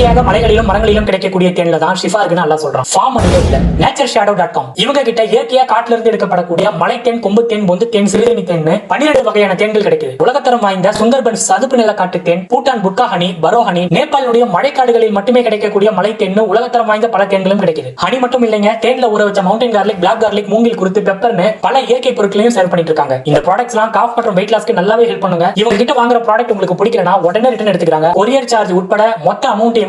இயற்கையாக மலைகளிலும் மரங்களிலும் கிடைக்கக்கூடிய தேன்ல தான் ஷிஃபா இருக்குன்னு நல்லா சொல்றான். ஃபார்ம் மட்டும் இல்ல. நேச்சர் ஷேடோ டாட் காம் இவங்க கிட்ட இயற்கையா காட்டுல இருந்து எடுக்கப்படக்கூடிய மலை தேன் கொம்பு தேன் பொந்து தேன் சிறுதேனி தேன் பன்னிரண்டு வகையான தேன்கள் கிடைக்குது. உலகத்தரம் வாய்ந்த சுந்தர்பன் சதுப்பு நில காட்டு தேன் பூட்டான் புட்கா ஹனி பரோ ஹனி நேபாளுடைய மழைக்காடுகளில் மட்டுமே கிடைக்கக்கூடிய மலை தேன் உலகத்தரம் வாய்ந்த பல தேன்களும் கிடைக்குது. ஹனி மட்டும் இல்லைங்க தேன்ல ஊற வச்ச மவுண்டன் கார்லிக் பிளாக் கார்லிக் மூங்கில் குறித்து பெப்பர்னு பல இயற்கை பொருட்களையும் சேல் பண்ணிட்டு இருக்காங்க. இந்த ப்ராடக்ட்ஸ் எல்லாம் காஃப் மற்றும் வெயிட் லாஸ்க்கு நல்லாவே ஹெல்ப் பண்ணுங்க. இவங்க கிட்ட வாங்குற ப்ராடக்ட் உங்களுக்கு பிடிக்கலனா உடனே ரிட்டர்ன் எடுத்துக்கிறாங்க. கொரியர் சார்ஜ் உட்பட மொத்த அமௌண்ட்டையும்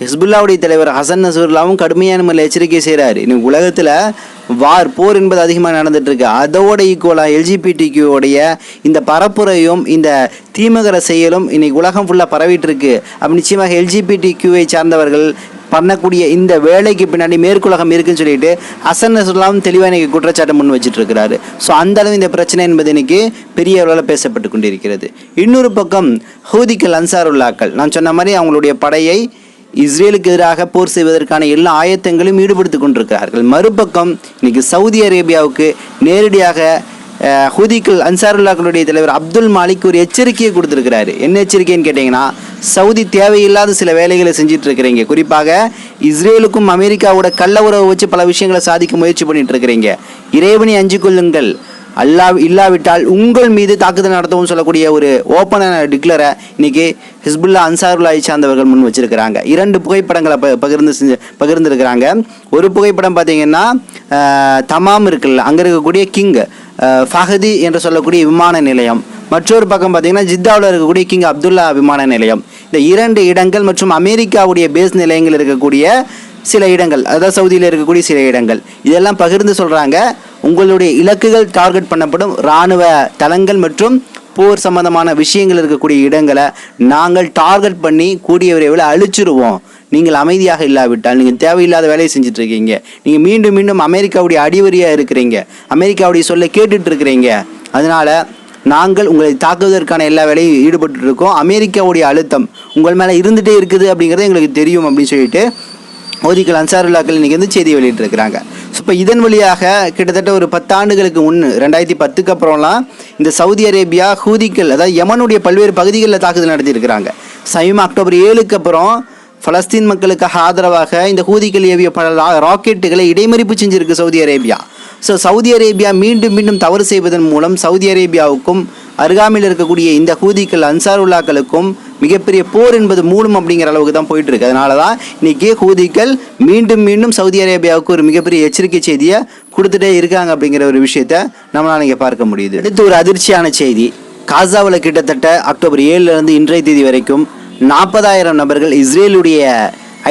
ஹிஸ்புல்லாவுடைய தலைவர் ஹசன் நசூர்லாவும் கடுமையான முறையில் எச்சரிக்கை செய்கிறார். இன்னைக்கு உலகத்தில் வார் போர் என்பது அதிகமாக நடந்துட்டுருக்கு. அதோட ஈக்குவலாக எல்ஜிபிடிக்யூடைய இந்த பரப்புரையும் இந்த தீமகர செயலும் இன்னைக்கு உலகம் ஃபுல்லாக பரவிட்டுருக்கு. அப்படி அப்போ நிச்சயமாக எல்ஜிபிடிக்யூவை சார்ந்தவர்கள் பண்ணக்கூடிய இந்த வேலைக்கு பின்னாடி மேற்குலகம் இருக்குன்னு சொல்லிட்டு ஹசன் நசுலாம் தெளிவாக இன்னைக்கு குற்றச்சாட்டு முன் வச்சுட்டு இருக்கிறாரு ஸோ அந்த அளவு இந்த பிரச்சனை என்பது இன்னைக்கு பெரிய அளவில் பேசப்பட்டு கொண்டிருக்கிறது. இன்னொரு பக்கம் ஹூதிக்கல் அன்சாருல்லாக்கள் நான் சொன்ன மாதிரி அவங்களுடைய படையை இஸ்ரேலுக்கு எதிராக போர் செய்வதற்கான எல்லா ஆயத்தங்களையும் ஈடுபடுத்தி கொண்டிருக்கிறார்கள். மறுபக்கம் இன்னைக்கு சவுதி அரேபியாவுக்கு நேரடியாக அஹ், ஹூதிக்கள் அன்சாருல்லாக்களுடைய தலைவர் அப்துல் மாலிக் ஒரு எச்சரிக்கையை கொடுத்துருக்கிறாரு. என்ன எச்சரிக்கைன்னு கேட்டிங்கன்னா சவுதி தேவையில்லாத சில வேலைகளை செஞ்சுட்டு இருக்கிறீங்க. குறிப்பாக இஸ்ரேலுக்கும் அமெரிக்காவோட கள்ள உறவை வச்சு பல விஷயங்களை சாதிக்க முயற்சி பண்ணிட்டு இருக்கிறீங்க. இறைவனை அஞ்சு கொள்ளுங்கள். அல்லா இல்லாவிட்டால் உங்கள் மீது தாக்குதல் நடத்தவும் சொல்லக்கூடிய ஒரு ஓப்பனான டிக்ளரை இன்னைக்கு ஹிஸ்புல்லா அன்சாருல்லாயை சார்ந்தவர்கள் முன் வச்சிருக்கிறாங்க. இரண்டு புகைப்படங்களை ப பகிர்ந்து செஞ்சு பகிர்ந்துருக்கிறாங்க. ஒரு புகைப்படம் பார்த்தீங்கன்னா தமாம் இருக்குல்ல அங்கே இருக்கக்கூடிய கிங் ஃபஹதி என்று சொல்லக்கூடிய விமான நிலையம். மற்றொரு பக்கம் பார்த்தீங்கன்னா ஜித்தாவில் இருக்கக்கூடிய கிங் அப்துல்லா விமான நிலையம். இந்த இரண்டு இடங்கள் மற்றும் அமெரிக்காவுடைய பேஸ் நிலையங்கள் இருக்கக்கூடிய சில இடங்கள் அதாவது சவுதியில் இருக்கக்கூடிய சில இடங்கள். இதெல்லாம் பகிர்ந்து சொல்கிறாங்க உங்களுடைய இலக்குகள் டார்கெட் பண்ணப்படும் இராணுவ தளங்கள் மற்றும் போர் சம்பந்தமான விஷயங்கள் இருக்கக்கூடிய இடங்களை நாங்கள் டார்கெட் பண்ணி கூடிய விரைவில் அழிச்சிருவோம். நீங்கள் அமைதியாக இல்லாவிட்டால் நீங்கள் தேவையில்லாத வேலையை செஞ்சுட்டு இருக்கீங்க நீங்கள் மீண்டும் மீண்டும் அமெரிக்காவுடைய அடிவரியாக இருக்கிறீங்க. அமெரிக்காவுடைய சொல்ல கேட்டுட்டு இருக்கிறீங்க அதனால நாங்கள் உங்களை தாக்குவதற்கான எல்லா வேலையும் ஈடுபட்டு இருக்கோம் அமெரிக்காவுடைய அழுத்தம் உங்கள் மேலே இருந்துகிட்டே இருக்குது அப்படிங்கிறது எங்களுக்கு தெரியும் அப்படின்னு சொல்லிட்டு ஓதிக்கல் அன்சாருல்லாக்கள் இன்றைக்கி வந்து செய்தி வெளியிட்டிருக்கிறாங்க. ஸோ இப்போ இதன் வழியாக கிட்டத்தட்ட ஒரு பத்தாண்டுகளுக்கு முன்னு ரெண்டாயிரத்தி பத்துக்கு அப்புறம்லாம் இந்த சவுதி அரேபியா ஹூதிக்கள் அதாவது யமனுடைய பல்வேறு பகுதிகளில் தாக்குதல் நடத்தியிருக்கிறாங்க. சமீபம் அக்டோபர் ஏழுக்கு அப்புறம் பலஸ்தீன் மக்களுக்காக ஆதரவாக இந்த ஹூதிகள் ஏவிய பல ரா- ராக்கெட்டுகளை இடைமறிப்பு செஞ்சிருக்கு Saudi Arabia. So Saudi Arabia மீண்டும் மீண்டும் தவறு செய்வதன் மூலம் சவுதி அரேபியாவுக்கும் அருகாமையில் இருக்கக்கூடிய இந்த ஹூதிக்கள் அன்சாருல்லாக்களுக்கும் மிகப்பெரிய போர் என்பது மூலம் அப்படிங்கிற அளவுக்கு தான் போயிட்டு இருக்கு அதனால தான் இன்னைக்கு ஹூதிக்கள் மீண்டும் மீண்டும் சவுதி அரேபியாவுக்கு ஒரு மிகப்பெரிய எச்சரிக்கை செய்தியை கொடுத்துட்டே இருக்காங்க அப்படிங்கிற ஒரு விஷயத்த நம்மளால் இங்கே பார்க்க முடியுது. அடுத்து ஒரு அதிர்ச்சியான செய்தி. காசாவில் கிட்டத்தட்ட அக்டோபர் ஏழுல இருந்து இன்றைய தேதி வரைக்கும் நாற்பதாயிரம் நபர்கள் இஸ்ரேலுடைய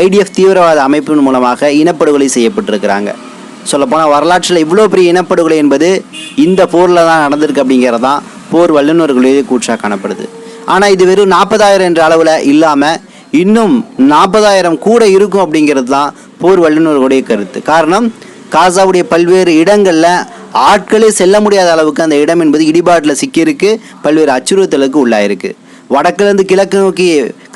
ஐடிஎஃப் தீவிரவாத அமைப்பின் மூலமாக இனப்படுகொலை செய்யப்பட்டிருக்கிறாங்க. சொல்லப்போனால் வரலாற்றில் இவ்வளோ பெரிய இனப்படுகொலை என்பது இந்த போரில் தான் நடந்திருக்கு அப்படிங்கிறது தான் போர் வல்லுநர்களுடைய கூற்றாக காணப்படுது. ஆனால் இது வெறும் நாற்பதாயிரம் என்ற அளவில் இல்லாமல் இன்னும் நாற்பதாயிரம் கூட இருக்கும் அப்படிங்கிறது தான் போர் வல்லுநர்களுடைய கருத்து. காரணம் காசாவுடைய பல்வேறு இடங்களில் ஆட்களே செல்ல முடியாத அளவுக்கு அந்த இடம் என்பது இடிபாட்டில் சிக்கியிருக்கு பல்வேறு அச்சுறுத்தலுக்கு உள்ளாயிருக்கு. வடக்குலேருந்து கிழக்கு நோக்கி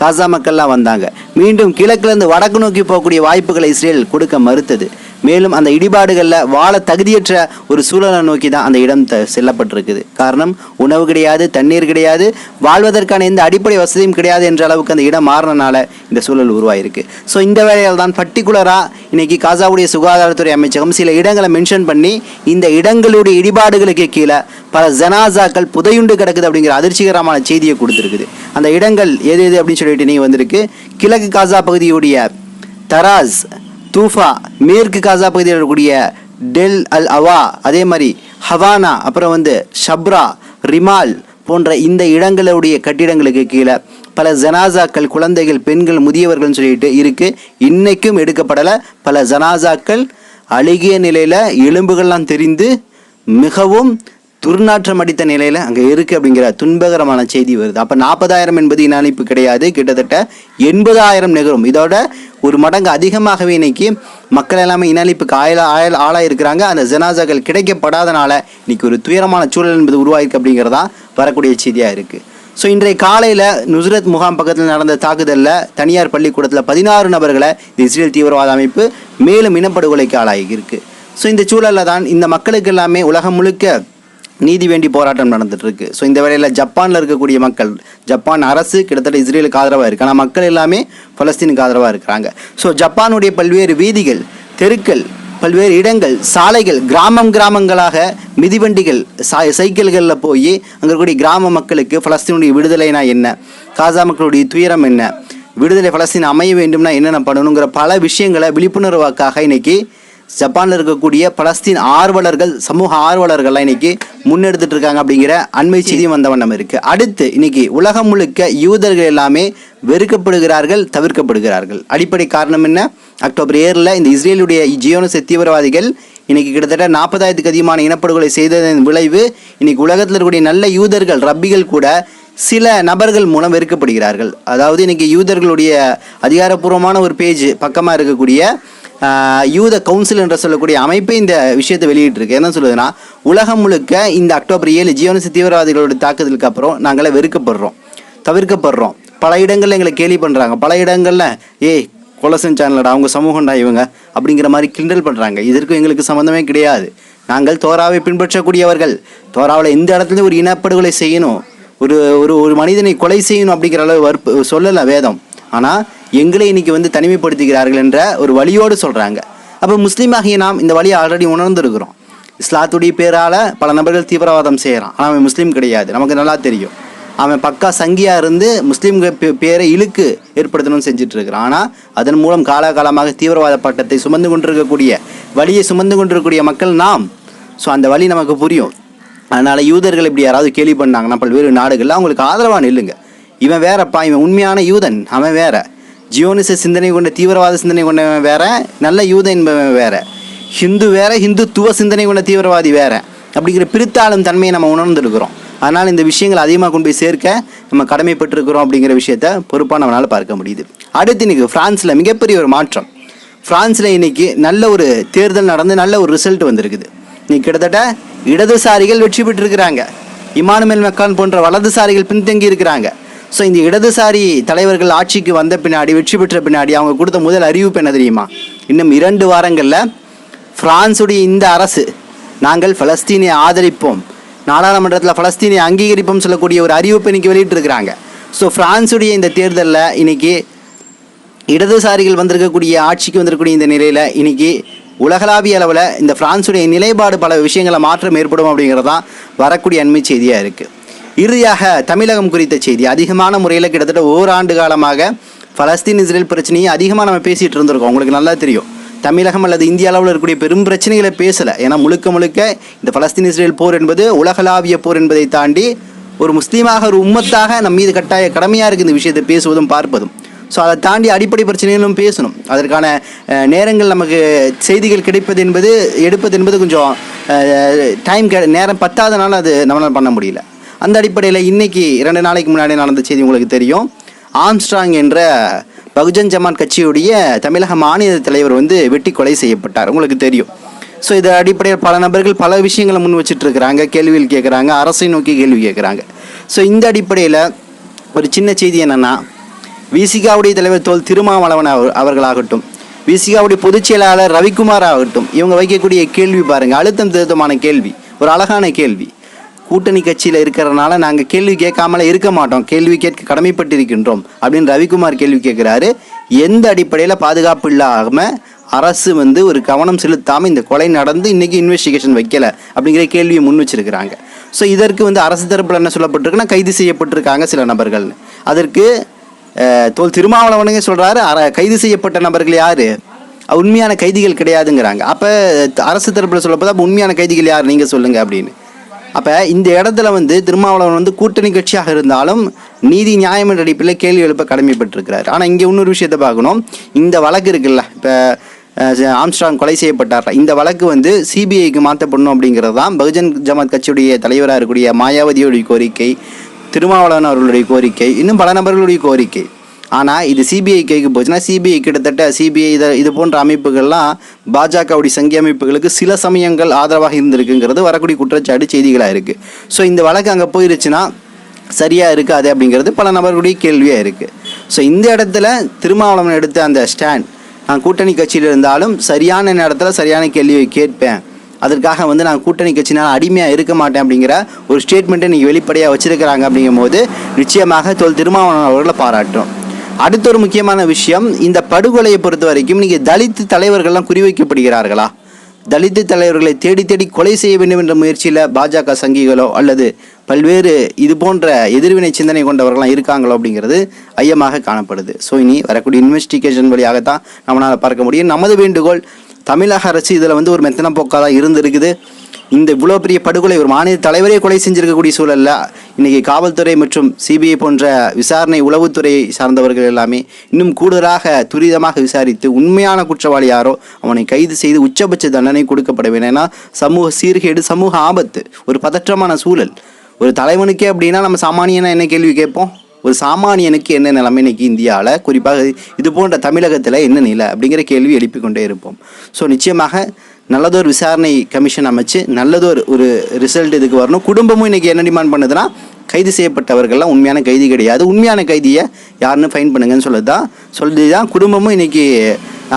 காசா மக்கள்லாம் வந்தாங்க. மீண்டும் கிழக்குலேருந்து வடக்கு நோக்கி போகக்கூடிய வாய்ப்புகளை இஸ்ரேல் கொடுக்க மறுத்தது. மேலும் அந்த இடிபாடுகளில் வாழ தகுதியற்ற ஒரு சூழலை நோக்கி தான் அந்த இடம் த செல்லப்பட்டிருக்குது. காரணம் உணவு கிடையாது தண்ணீர் கிடையாது வாழ்வதற்கான எந்த அடிப்படை வசதியும் கிடையாது என்ற அளவுக்கு அந்த இடம் மாறினால இந்த சூழல் உருவாயிருக்கு. ஸோ இந்த வேலையில் தான் பர்டிகுலராக இன்னைக்கு காசாவுடைய சுகாதாரத்துறை அமைச்சகம் சில இடங்களை மென்ஷன் பண்ணி இந்த இடங்களுடைய இடிபாடுகளுக்கு கீழே பல ஜனாசாக்கள் புதையுண்டு கிடக்குது அப்படிங்கிற அதிர்ச்சிகரமான செய்தியை கொடுத்துருக்குது. அந்த இடங்கள் எது எது அப்படின்னு சொல்லிட்டு நீங்கள் வந்திருக்கு. கிழக்கு காசா பகுதியுடைய தராஸ் தூஃபா மேற்கு காசா பகுதியில் இருக்கக்கூடிய டெல் அல் அவா அதே மாதிரி ஹவானா அப்புறம் வந்து ஷப்ரா ரிமால் போன்ற இந்த இடங்களுடைய கட்டிடங்களுக்கு கீழே பல ஜனாசாக்கள் குழந்தைகள் பெண்கள் முதியவர்கள்னு சொல்லிட்டு இருக்கு. இன்னைக்கும் எடுக்கப்படலை. பல ஜனாசாக்கள் அழுகிய நிலையில் எலும்புகள்லாம் தெரிந்து மிகவும் துர்நாற்றம் அடித்த நிலையில் அங்கே இருக்குது அப்படிங்கிற துன்பகரமான செய்தி வருது. அப்போ நாற்பதாயிரம் என்பது இன அழிப்பு கிடையாது. கிட்டத்தட்ட எண்பதாயிரம் நிகழும் இதோட ஒரு மடங்கு அதிகமாகவே இன்னைக்கு மக்கள் எல்லாமே இன அழிப்புக்கு ஆயல ஆயல் ஆளாக இருக்கிறாங்க அந்த ஜனாசாக்கள் கிடைக்கப்படாதனால இன்னைக்கு ஒரு துயரமான சூழல் என்பது உருவாயிருக்கு அப்படிங்கிறதா வரக்கூடிய செய்தியாக இருக்குது ஸோ இன்றைய காலையில் நுஸ்ரத் முகாம் பக்கத்தில் நடந்த தாக்குதலில் தனியார் பள்ளிக்கூடத்தில் பதினாறு நபர்களை இஸ்ரேல் தீவிரவாத அமைப்பு மேலும் இனப்படுகொலைக்கு ஆளாகியிருக்கு ஸோ இந்த சூழலில் தான் இந்த மக்களுக்கு எல்லாமே உலகம் முழுக்க நீதி வேண்டி போராட்டம் நடந்துட்டு இருக்கு ஸோ இந்த வேலையில் ஜப்பானில் இருக்கக்கூடிய மக்கள் ஜப்பான் அரசு கிட்டத்தட்ட இஸ்ரேலுக்கு ஆதரவாக இருக்கு. ஆனால் மக்கள் எல்லாமே பலஸ்தீனுக்கு ஆதரவாக இருக்கிறாங்க. ஸோ ஜப்பானுடைய பல்வேறு வீதிகள் தெருக்கள் பல்வேறு இடங்கள் சாலைகள் கிராமம் கிராமங்களாக மிதிவண்டிகள் சா சைக்கிள்களில் போய் அங்கே இருக்கக்கூடிய கிராம மக்களுக்கு பலஸ்தீனுடைய விடுதலைனா என்ன? காசா மக்களுடைய துயரம் என்ன? விடுதலை பலஸ்தீன் அமைய வேண்டும்னா என்னென்ன பண்ணணுங்கிற பல விஷயங்களை விழிப்புணர்வாக்காக இன்றைக்கி ஜப்பானில் இருக்கக்கூடிய பலஸ்தீன் ஆர்வலர்கள் சமூக ஆர்வலர்கள்லாம் இன்னைக்கு முன்னெடுத்துட்டு இருக்காங்க அப்படிங்கிற அண்மை செய்தியும் வந்த வண்ணம் இருக்கு. அடுத்து இன்னைக்கு உலகம் முழுக்க யூதர்கள் எல்லாமே வெறுக்கப்படுகிறார்கள் தவிர்க்கப்படுகிறார்கள். அடிப்படை காரணம் என்ன? அக்டோபர் ஏழில் இந்த இஸ்ரேலுடைய ஜியோனச தீவிரவாதிகள் இன்னைக்கு கிட்டத்தட்ட நாற்பதாயிரத்துக்கு அதிகமான இனப்படுகொலை செய்ததன் விளைவு இன்னைக்கு உலகத்தில் இருக்கக்கூடிய நல்ல யூதர்கள் ரப்பிகள் கூட சில நபர்கள் மூலம் வெறுக்கப்படுகிறார்கள். அதாவது இன்னைக்கு யூதர்களுடைய அதிகாரப்பூர்வமான ஒரு பேஜ் பக்கமாக இருக்கக்கூடிய யூத கவுன்சில் என்று சொல்லக்கூடிய அமைப்பு இந்த விஷயத்தை வெளியிட்டிருக்கு. என்ன சொல்லுதுன்னா உலகம் முழுக்க இந்த அக்டோபர் ஏழு ஜீவனசி தீவிரவாதிகளோட தாக்குதலுக்கு அப்புறம் நாங்களே வெறுக்கப்படுறோம் தவிர்க்கப்படுறோம். பல இடங்களில் எங்களை கேலி பண்ணுறாங்க பல இடங்களில் ஏய் கொலை செஞ்சாங்களடா அவங்க சமூகம்டா இவங்க அப்படிங்கிற மாதிரி கிண்டல் பண்ணுறாங்க இதற்கும் எங்களுக்கு சம்மந்தமே கிடையாது. நாங்கள் தோராவை பின்பற்றக்கூடியவர்கள். தோராவில் எந்த இடத்துலையும் ஒரு இனப்படுகொலை செய்யணும். ஒரு ஒரு ஒரு மனிதனை கொலை செய்யணும் அப்படிங்கிற அளவு வற்பு சொல்லலை வேதம். ஆனால் எங்களை இன்னைக்கு வந்து தனிமைப்படுத்துகிறார்கள் என்ற ஒரு வழியோடு சொல்கிறாங்க அப்போ முஸ்லீமாகிய நாம் இந்த வழியை ஆல்ரெடி உணர்ந்துருக்கிறோம். இஸ்லாத்துடைய பேரால் பல நபர்கள் தீவிரவாதம் செய்கிறான் ஆனால் அவன் முஸ்லீம் கிடையாது. நமக்கு நல்லா தெரியும். அவன் பக்கா சங்கியாக இருந்து முஸ்லீம் பே- பேரை இழுக்கு ஏற்படுத்தணும்னு செஞ்சுட்டு இருக்கிறான் ஆனால் அதன் மூலம் காலாகாலமாக தீவிரவாத பட்டத்தை சுமந்து கொண்டிருக்கக்கூடிய வழியை சுமந்து கொண்டிருக்கக்கூடிய மக்கள் நாம். ஸோ அந்த வழி நமக்கு புரியும். அதனால் யூதர்கள் இப்படி யாராவது கேள்வி பண்ணாங்கன்னா பல்வேறு நாடுகளில் அவங்களுக்கு ஆதரவாக நில்லுங்க. இவன் வேறப்பா இவன் உண்மையான யூதன் அவன் வேற. ஜியோனிச சிந்தனை கொண்ட தீவிரவாத சிந்தனை கொண்டவன் வேற நல்ல யூதன் என்பவன் வேற. ஹிந்து வேற ஹிந்துத்துவ சிந்தனை கொண்ட தீவிரவாதி வேற. அப்படிங்கிற பிரித்தாளும் தன்மையை நம்ம உணர்ந்திருக்கிறோம். அதனால் இந்த விஷயங்களை அதிகமாக கொண்டு போய் சேர்க்க நம்ம கடமைப்பட்டிருக்கிறோம் அப்படிங்கிற விஷயத்த பொறுப்பாக நம்மளால் பார்க்க முடியுது. அடுத்து இன்றைக்கி ஃப்ரான்ஸில் மிகப்பெரிய ஒரு மாற்றம். ஃப்ரான்ஸில் இன்னைக்கு நல்ல ஒரு தேர்தல் நடந்து நல்ல ஒரு ரிசல்ட் வந்திருக்குது. இன்றைக்கி கிட்டத்தட்ட இடதுசாரிகள் வெற்றி பெற்றிருக்கிறாங்க. இமானுவேல் மெக்கான் போன்ற வலதுசாரிகள் பின்தங்கி இருக்கிறாங்க ஸோ இந்த இடதுசாரி தலைவர்கள் ஆட்சிக்கு வந்த பின்னாடி வெற்றி பெற்ற பின்னாடி அவங்க கொடுத்த முதல் அறிவிப்பு என்ன தெரியுமா? இன்னும் இரண்டு வாரங்களில் ஃப்ரான்ஸுடைய இந்த அரசு நாங்கள் பலஸ்தீனை ஆதரிப்போம். நாடாளுமன்றத்தில் பலஸ்தீனை அங்கீகரிப்போம் சொல்லக்கூடிய ஒரு அறிவிப்பை இன்றைக்கி வெளியிட்டிருக்கிறாங்க. ஸோ ஃப்ரான்ஸுடைய இந்த தேர்தலில் இன்றைக்கி இடதுசாரிகள் வந்திருக்கக்கூடிய ஆட்சிக்கு வந்திருக்கக்கூடிய இந்த நிலையில் இன்றைக்கி உலகளாவிய அளவில் இந்த ஃப்ரான்ஸுடைய நிலைப்பாடு பல விஷயங்களை மாற்றம் ஏற்படும் அப்படிங்கிறது தான் வரக்கூடிய அண்மை செய்தியாக இருக்குது இறுதியாக தமிழகம் குறித்த செய்தி. அதிகமான முறையில் கிட்டத்தட்ட ஓராண்டு காலமாக பலஸ்தீன் இஸ்ரேல் பிரச்சனையை அதிகமாக நம்ம பேசிகிட்டு இருந்திருக்கோம். உங்களுக்கு நல்லா தெரியும். தமிழகம் அல்லது இந்திய அளவில் இருக்கக்கூடிய பெரும் பிரச்சனைகளை பேசலை. ஏன்னா முழுக்க முழுக்க இந்த பலஸ்தீன் இஸ்ரேல் போர் என்பது உலகளாவிய போர் என்பதை தாண்டி ஒரு முஸ்லீமாக ஒரு உம்மத்தாக நம்ம மீது கட்டாய கடமையாக இருக்குது இந்த விஷயத்தை பேசுவதும் பார்ப்பதும். ஸோ அதை தாண்டி அடிப்படை பிரச்சனைகளும் பேசணும். அதற்கான நேரங்கள் நமக்கு செய்திகள் கிடைப்பது என்பது எடுப்பது என்பது கொஞ்சம் டைம் நேரம் பத்தாதனால அது நம்மளால் பண்ண முடியல. அந்த அடிப்படையில் இன்னைக்கு இரண்டு நாளைக்கு முன்னாடி நடந்த செய்தி உங்களுக்கு தெரியும். ஆம்ஸ்ட்ராங் என்ற பகுஜன் ஜமான் கட்சியுடைய தமிழக மாநில தலைவர் வந்து வெட்டி கொலை செய்யப்பட்டார். உங்களுக்கு தெரியும். ஸோ இது அடிப்படையில் பல நபர்கள் பல விஷயங்களை முன் வச்சுட்டு இருக்கிறாங்க கேள்விகள் கேட்குறாங்க அரசை நோக்கி கேள்வி கேட்குறாங்க ஸோ இந்த அடிப்படையில் ஒரு சின்ன செய்தி என்னென்னா விசிகாவுடைய தலைவர் தோல் திருமாவளவன் அவர்- அவர்களாகட்டும் விசிகாவுடைய பொதுச் செயலாளர் ரவிக்குமார் ஆகட்டும் இவங்க வைக்கக்கூடிய கேள்வி பாருங்கள் அழுத்தம் திருத்தமான கேள்வி. ஒரு அழகான கேள்வி. கூட்டணி கட்சியில் இருக்கிறதுனால நாங்கள் கேள்வி கேட்காமல இருக்க மாட்டோம். கேள்வி கேட்க கடமைப்பட்டிருக்கின்றோம் அப்படின்னு ரவிக்குமார் கேள்வி கேட்குறாரு. எந்த அடிப்படையில் பாதுகாப்பு இல்லாமல் அரசு வந்து ஒரு கவனம் செலுத்தாமல் இந்த கொலை நடந்து இன்னைக்கு இன்வெஸ்டிகேஷன் வைக்கல அப்படிங்கிற கேள்வியை முன் வச்சிருக்கிறாங்க. ஸோ இதற்கு வந்து அரசு தரப்பில் என்ன சொல்லப்பட்டிருக்குன்னா கைது செய்யப்பட்டிருக்காங்க சில நபர்கள்னு அதற்கு தோல் திருமாவளவனுங்க சொல்கிறாரு அர- கைது செய்யப்பட்ட நபர்கள் யார்? உண்மையான கைதிகள் கிடையாதுங்கிறாங்க. அப்போ அரசு தரப்பில் சொல்லப்போது அப்போ உண்மையான கைதிகள் யார்? நீங்கள் சொல்லுங்கள் அப்படின்னு. அப்போ இந்த இடத்துல வந்து திருமாவளவன் வந்து கூட்டணி கட்சியாக இருந்தாலும் நீதி நியாயம் என்ற அடிப்படையில் கேள்வி எழுப்ப கடமைப்பட்டிருக்கிறார். ஆனால் இங்கே இன்னொரு விஷயத்தை பார்க்கணும். இந்த வழக்கு இருக்குல்ல இப்போ ஆம்ஸ்டாங் கொலை செய்யப்பட்டார் இந்த வழக்கு வந்து சிபிஐக்கு மாற்றப்படணும் அப்படிங்கிறது தான் பகுஜன் ஜமாத் கட்சியுடைய தலைவராக இருக்கக்கூடிய மாயாவதியுடைய கோரிக்கை திருமாவளவன் அவர்களுடைய கோரிக்கை இன்னும் பல நபர்களுடைய கோரிக்கை. ஆனால் இது சிபிஐ கைக்கு போச்சுன்னா சிபிஐ கிட்டத்தட்ட சிபிஐ இதை இது போன்ற அமைப்புகள்லாம் பாஜகவுடைய சங்கி அமைப்புகளுக்கு சில சமயங்கள் ஆதரவாக இருந்திருக்குங்கிறது வரக்கூடிய குற்றச்சாட்டு செய்திகளாக இருக்குது ஸோ இந்த வழக்கு அங்கே போயிருச்சுன்னா சரியாக இருக்காது அப்படிங்கிறது பல நபர்களுடைய கேள்வியாக இருக்குது ஸோ இந்த இடத்துல திருமாவளவன் எடுத்த அந்த ஸ்டாண்ட் நான் கூட்டணி கட்சியில் இருந்தாலும் சரியான நேரத்தில் சரியான கேள்வியை கேட்பேன். அதற்காக வந்து நான் கூட்டணி கட்சினால் அடிமையாக இருக்க மாட்டேன் அப்படிங்கிற ஒரு ஸ்டேட்மெண்ட்டை நீங்கள் வெளிப்படையாக வச்சிருக்கிறாங்க அப்படிங்கும்போது நிச்சயமாக தொல் திருமாவளவன் அவர்களை பாராட்டும். அடுத்த ஒரு முக்கியமான விஷயம் இந்த படுகொலையை பொறுத்த வரைக்கும் நீங்கள் தலித்து தலைவர்கள்லாம் குறிவைக்கப்படுகிறார்களா தலித்து தலைவர்களை தேடி தேடி கொலை செய்ய வேண்டும் என்ற முயற்சியில் பாஜக சங்கிகளோ அல்லது பல்வேறு இது போன்ற எதிர்வினை சிந்தனை கொண்டவர்கள்லாம் இருக்காங்களோ அப்படிங்கிறது ஐயமாக காணப்படுது. ஸோ இனி வரக்கூடிய இன்வெஸ்டிகேஷன் வழியாகத்தான் நம்மளால் பார்க்க முடியும். நமது வேண்டுகோள் தமிழக அரசு இதில் வந்து ஒரு மெத்தன போக்காக தான் இருந்திருக்குது. இந்த இவ்வளோ பெரிய படுகொலை ஒரு மாநில தலைவரே கொலை செஞ்சிருக்கக்கூடிய சூழலில் இன்றைக்கி காவல்துறை மற்றும் சிபிஐ போன்ற விசாரணை உளவுத்துறை சார்ந்தவர்கள் எல்லாமே இன்னும் கூடுதலாக துரிதமாக விசாரித்து உண்மையான குற்றவாளி யாரோ அவனை கைது செய்து உச்சபட்ச தண்டனை கொடுக்கப்பட வேண்டும். ஏன்னா சமூக சீர்கேடு சமூக ஆபத்து ஒரு பதற்றமான சூழல். ஒரு தலைவனுக்கே அப்படின்னா நம்ம சாமானியனா என்ன கேள்வி கேட்போம்? ஒரு சாமானியனுக்கு என்ன நிலைமை இன்னைக்கு இந்தியாவில் குறிப்பாக இது போன்ற தமிழகத்தில் என்ன நிலை? அப்படிங்கிற கேள்வி எழுப்பிக்கொண்டே இருப்போம். ஸோ நிச்சயமாக நல்லதொரு விசாரணை கமிஷன் அமைச்சு நல்லதொரு ஒரு ரிசல்ட் இதுக்கு வரணும். குடும்பமும் இன்னைக்கு என்ன டிமாண்ட் பண்ணுதுன்னா கைது செய்யப்பட்டவர்கள்லாம் உண்மையான கைதி கிடையாது. உண்மையான கைதியை யாருன்னு ஃபைன் பண்ணுங்கன்னு சொல்லுது தான் சொல்லி தான் குடும்பமும் இன்னைக்கு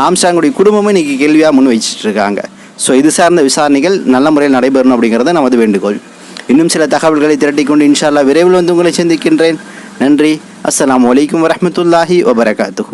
ஆம்ஸ்டாங்குடைய குடும்பமும் இன்னைக்கு கேள்வியாக முன் வச்சிட்டு இருக்காங்க ஸோ இது சார்ந்த விசாரணைகள் நல்ல முறையில் நடைபெறணும் அப்படிங்கிறத நமது வேண்டுகோள். இன்னும் சில தகவல்களை திரட்டிக்கொண்டு இன்ஷால்லா விரைவில் வந்து உங்களை சந்திக்கின்றேன். நன்றி. அஸ்லாம் வலைக்கம் வரமத்துல்லாஹி வபரகாத்து